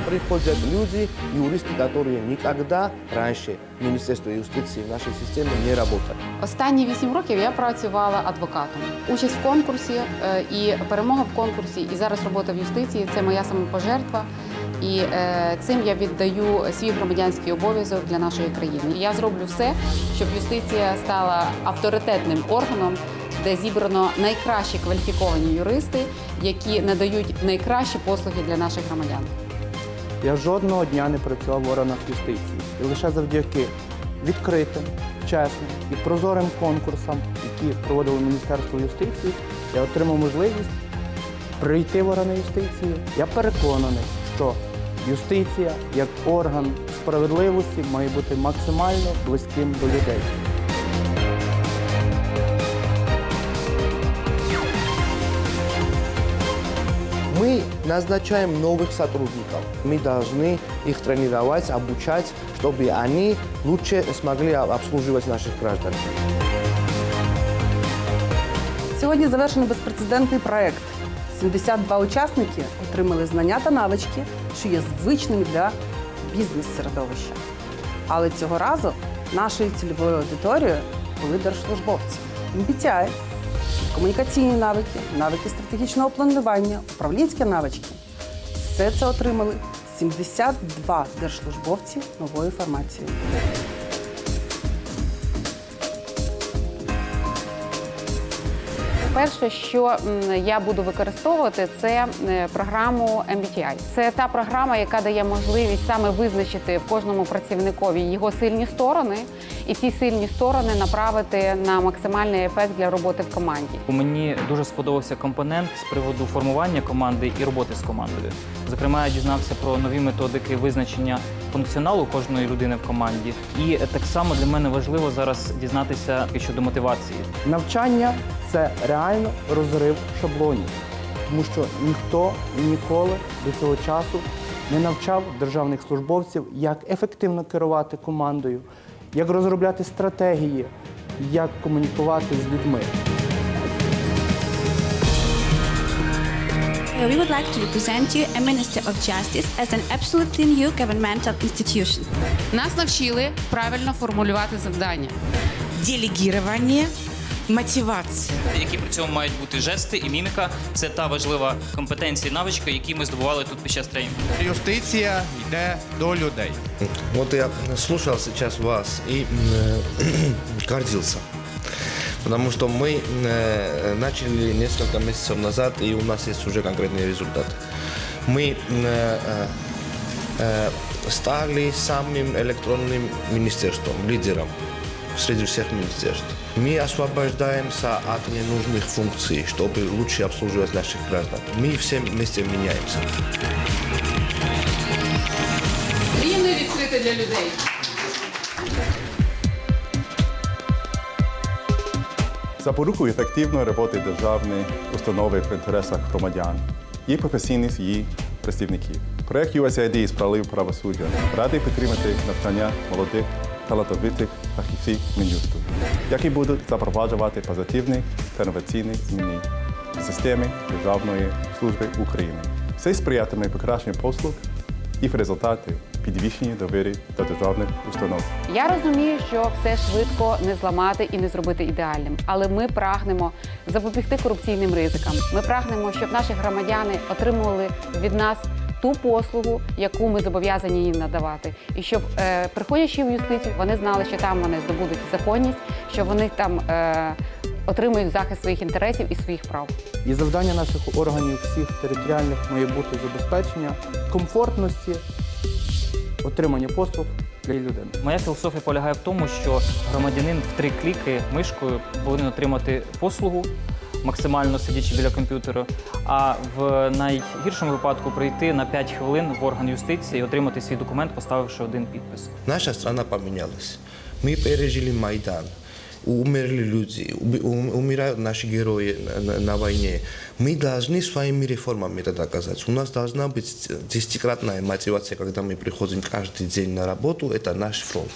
приходят люди, юристы, которые никогда раньше в Министерстве юстиции в нашей системе не работали. Останні вісім років я працювала адвокатом. Участь в конкурсі е, і перемога в конкурсі, і зараз робота в юстиції це моя самопожертва. І е, цим я віддаю свій громадянський обов'язок для нашої країни. Я зроблю все, щоб юстиція стала авторитетним органом, де зібрано найкращі кваліфіковані юристи, які надають найкращі послуги для наших громадян. Я жодного дня не працював в органах юстиції. І лише завдяки відкритим, чесним і прозорим конкурсам, які проводило Міністерство юстиції, я отримав можливість прийти в органи юстиції. Я переконаний, що юстиція як орган справедливості має бути максимально близьким до людей. назначаем новых сотрудников. Мы должны их тренировать, обучать, чтобы они лучше смогли обслуживать наших граждан. Сьогодні завершено безпрецедентний проект. 72 учасники отримали знання та навички, що є звичними для бізнес-середовища. Але цього разу нашою цільовою аудиторією були держслужбовці. MBTI, комунікаційні навики, навики стратегічного планування, управлінські навички. Все це отримали 72 держслужбовці нової формації. Перше, що я буду використовувати, це е, програму MBTI. Це та програма, яка дає можливість саме визначити в кожному працівникові його сильні сторони, і ці сильні сторони направити на максимальний ефект для роботи в команді. Мені дуже сподобався компонент з приводу формування команди і роботи з командою. Зокрема, я дізнався про нові методики визначення функціоналу кожної людини в команді. І так само для мене важливо зараз дізнатися щодо мотивації. Навчання це реально розрив шаблонів, тому що ніхто ніколи до цього часу не навчав державних службовців, як ефективно керувати командою, як розробляти стратегії, як комунікувати з людьми. We would like to present you a Minister of Justice as an absolutely new governmental institution. Нас навчили правильно формулювати завдання. делегирование, мотивация. Які при цьому мають бути жести і міміка це та важлива компетенція і навичка, які ми здобували тут під час тренінгу. Юстиція йде до людей. Вот я слушал сейчас вас и гордился. Потому что мы э, начали несколько месяцев назад, и у нас есть уже конкретные результаты. Мы э, э, стали самым электронным министерством, лидером среди всех министерств. Мы освобождаемся от ненужных функций, чтобы лучше обслуживать наших граждан. Мы все вместе меняемся. Рівне відкрите для людей. Запорукою ефективної роботи державної установи в інтересах громадян і професійність її працівників. Проект USAID з пралив правосуддя радий підтримати навчання молодих талановитих фахівців Мін'юсту, які будуть запроваджувати позитивні та інноваційні зміни в системі Державної служби України. Це сприятиме покращенню послуг і в результаті підвищенню довіри до державних установ. Я розумію, що все швидко не зламати і не зробити ідеальним, але ми прагнемо запобігти корупційним ризикам. Ми прагнемо, щоб наші громадяни отримували від нас ту послугу, яку ми зобов'язані їм надавати, і щоб е, приходячи в юстицію, вони знали, що там вони здобудуть законність, що вони там е, отримують захист своїх інтересів і своїх прав. І завдання наших органів всіх територіальних має бути забезпечення комфортності отримання послуг для людини. Моя філософія полягає в тому, що громадянин в три кліки мишкою повинен отримати послугу, максимально сидячи біля комп'ютера, а в найгіршому випадку прийти на 5 хвилин в орган юстиції і отримати свій документ, поставивши один підпис. Наша страна поменялась. Мы пережили Майдан Умерли люди, уби- ум- умирают наши герои на, на- на войне. Мы должны своими реформами это доказать. У нас должна быть десятикратная мотивация, когда мы приходим каждый день на работу. Это наш фронт.